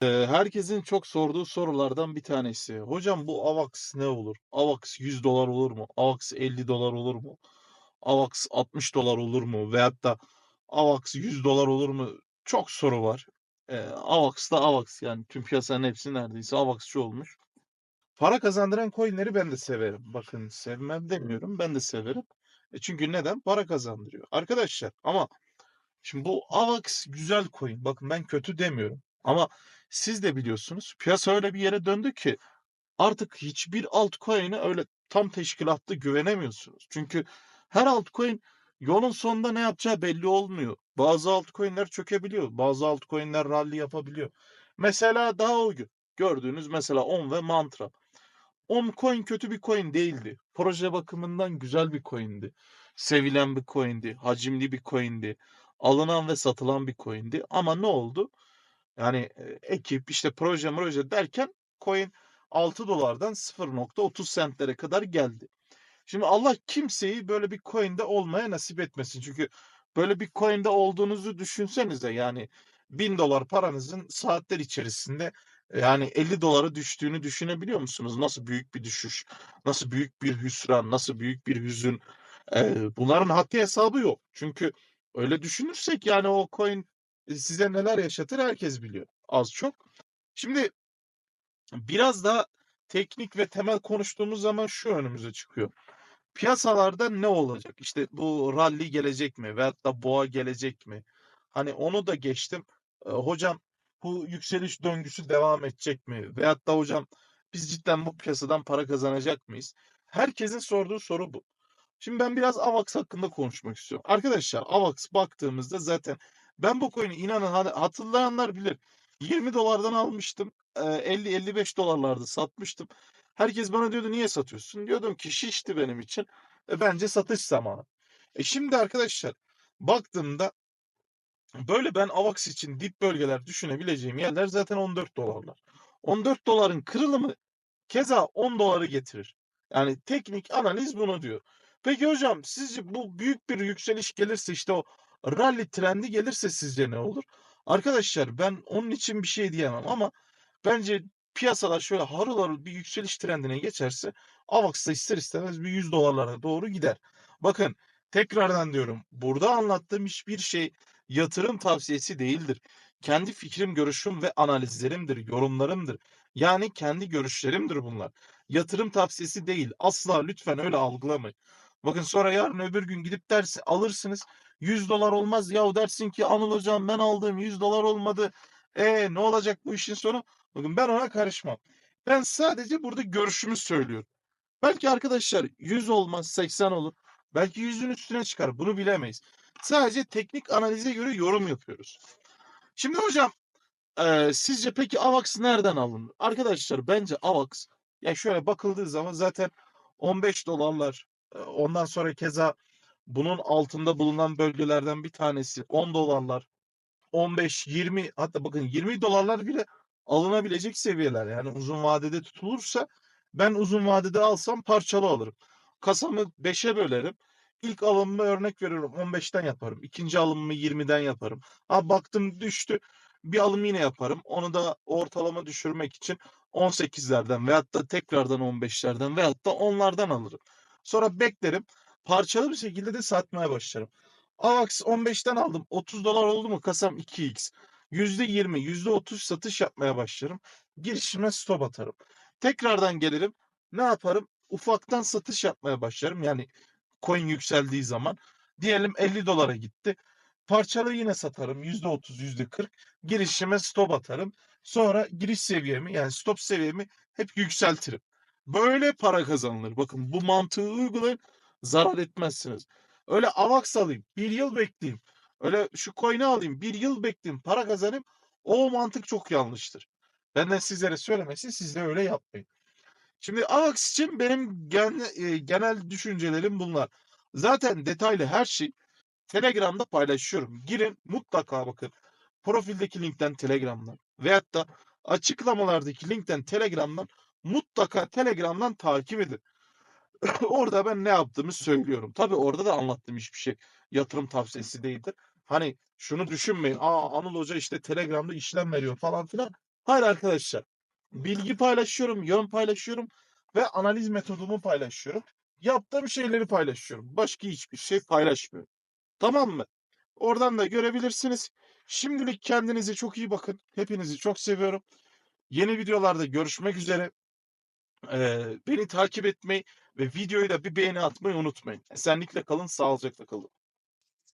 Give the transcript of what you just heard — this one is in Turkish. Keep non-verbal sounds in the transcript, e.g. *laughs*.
Herkesin çok sorduğu sorulardan bir tanesi. Hocam bu AVAX ne olur? AVAX $100 olur mu? AVAX $50 olur mu? AVAX $60 olur mu? Veyahut da AVAX $100 olur mu? Çok soru var. AVAX da AVAX yani tüm piyasanın hepsi neredeyse AVAX'çı olmuş. Para kazandıran coin'leri ben de severim. Bakın sevmem demiyorum, ben de severim. E, çünkü neden? Para kazandırıyor. Arkadaşlar ama şimdi bu AVAX güzel coin. Bakın ben kötü demiyorum ama siz de biliyorsunuz piyasa öyle bir yere döndü ki artık hiçbir altcoin'e öyle tam teşkilatlı güvenemiyorsunuz. Çünkü her altcoin yolun sonunda ne yapacağı belli olmuyor. Bazı altcoin'ler çökebiliyor. Bazı altcoin'ler rally yapabiliyor. Mesela daha o gün gördüğünüz mesela ON ve Mantra. ON coin kötü bir coin değildi. Proje bakımından güzel bir coin'di. Sevilen bir coin'di. Hacimli bir coin'di. Alınan ve satılan bir coin'di. Ama ne oldu? Yani, eee, ekip, işte, proje proje derken coin $6'dan 0.30 cent'lere kadar geldi. Şimdi Allah kimseyi böyle bir coin'de olmaya nasip etmesin. Çünkü böyle bir coin'de olduğunuzu düşünsenize yani $1000 paranızın saatler içerisinde, yani $50'a düştüğünü düşünebiliyor musunuz? Nasıl büyük bir düşüş, nasıl büyük bir hüsran, nasıl büyük bir hüzün. Eee, bunların haddi hesabı yok. Çünkü öyle düşünürsek yani o coin, size neler yaşatır herkes biliyor az çok. Şimdi biraz daha teknik ve temel konuştuğumuz zaman şu önümüze çıkıyor. Piyasalarda ne olacak? İşte bu rally gelecek mi veyahut da boğa gelecek mi? Hani onu da geçtim. Eee, hocam bu yükseliş döngüsü devam edecek mi? Veyahut da hocam biz cidden bu piyasadan para kazanacak mıyız? Herkesin sorduğu soru bu. Şimdi ben biraz AVAX hakkında konuşmak istiyorum. Arkadaşlar AVAX baktığımızda zaten ben bu coin'i inanın hani hatırlayanlar bilir. $20'dan almıştım. Eee, $50-55'larda satmıştım. Herkes bana diyordu niye satıyorsun? Diyordum ki şişti benim için. E, bence satış zamanı. E, şimdi arkadaşlar baktığımda böyle ben AVAX için dip bölgeler düşünebileceğim yerler zaten $14'lar. $14'ın kırılımı keza $10'ı getirir. Yani teknik analiz bunu diyor. Peki hocam sizce bu büyük bir yükseliş gelirse işte o rally trendi gelirse sizce ne olur? Arkadaşlar ben onun için bir şey diyemem ama bence piyasalar şöyle harıl harıl bir yükseliş trendine geçerse AVAX da ister istemez bir $100'lara doğru gider. Bakın tekrardan diyorum burada anlattığım hiçbir şey yatırım tavsiyesi değildir. Kendi fikrim, görüşüm ve analizlerimdir, yorumlarımdır. Yani kendi görüşlerimdir bunlar. Yatırım tavsiyesi değil. Asla lütfen öyle algılamayın. Bakın sonra yarın öbür gün gidip dersi alırsınız. $100 olmaz. Yahu dersin ki Anıl hocam ben aldım $100 olmadı. E, ne olacak bu işin sonu? Bakın ben ona karışmam. Ben sadece burada görüşümü söylüyorum. Belki arkadaşlar 100 olmaz 80 olur. Belki 100'ün üstüne çıkar. Bunu bilemeyiz. Sadece teknik analize göre yorum yapıyoruz. Şimdi hocam, eee, sizce peki AVAX nereden alınır? Arkadaşlar bence AVAX ya şöyle bakıldığı zaman zaten $15'lar, eee, ondan sonra keza bunun altında bulunan bölgelerden bir tanesi $10'lar, 15, 20 hatta bakın $20'lar bile alınabilecek seviyeler. Yani uzun vadede tutulursa ben uzun vadede alsam parçalı alırım. Kasamı 5'e bölerim. İlk alımımı örnek veriyorum 15'ten yaparım. İkinci alımımı 20'den yaparım. Ha baktım düştü. Bir alım yine yaparım. Onu da ortalama düşürmek için 18'lerden veyahut da tekrardan 15'lerden veyahut da 10'lardan alırım. Sonra beklerim. Parçalı bir şekilde de satmaya başlarım. AVAX 15'ten aldım. $30 oldu mu kasam 2x. %20, %30 satış yapmaya başlarım. Girişime stop atarım. Tekrardan gelirim. Ne yaparım? Ufaktan satış yapmaya başlarım. Yani coin yükseldiği zaman. Diyelim $50'a gitti. Parçalı yine satarım. %30, %40. Girişime stop atarım. Sonra giriş seviyemi yani stop seviyemi hep yükseltirim. Böyle para kazanılır. Bakın bu mantığı uygulayın. Zarar etmezsiniz. Öyle AVAX alayım, 1 yıl bekleyeyim. Öyle şu coin'i alayım, 1 yıl bekleyeyim, para kazanayım. O mantık çok yanlıştır. Benden sizlere söylemesi, siz de öyle yapmayın. Şimdi AVAX için benim gen eee, genel düşüncelerim bunlar. Zaten detaylı her şeyi Telegram'da paylaşıyorum. Girin mutlaka bakın. Profildeki linkten Telegram'dan veyahut da açıklamalardaki linkten Telegram'dan mutlaka Telegram'dan takip edin. *laughs* Orada ben ne yaptığımı söylüyorum. Tabii orada da anlattığım hiçbir şey yatırım tavsiyesi değildir. Hani şunu düşünmeyin. A, Anıl Hoca işte Telegram'da işlem veriyor falan filan. Hayır arkadaşlar. Bilgi paylaşıyorum, yön paylaşıyorum ve analiz metodumu paylaşıyorum. Yaptığım şeyleri paylaşıyorum. Başka hiçbir şey paylaşmıyorum. Tamam mı? Oradan da görebilirsiniz. Şimdilik kendinize çok iyi bakın. Hepinizi çok seviyorum. Yeni videolarda görüşmek üzere. Eee, beni takip etmeyi ve videoyu da bir beğeni atmayı unutmayın. Esenlikle kalın, sağlıcakla kalın.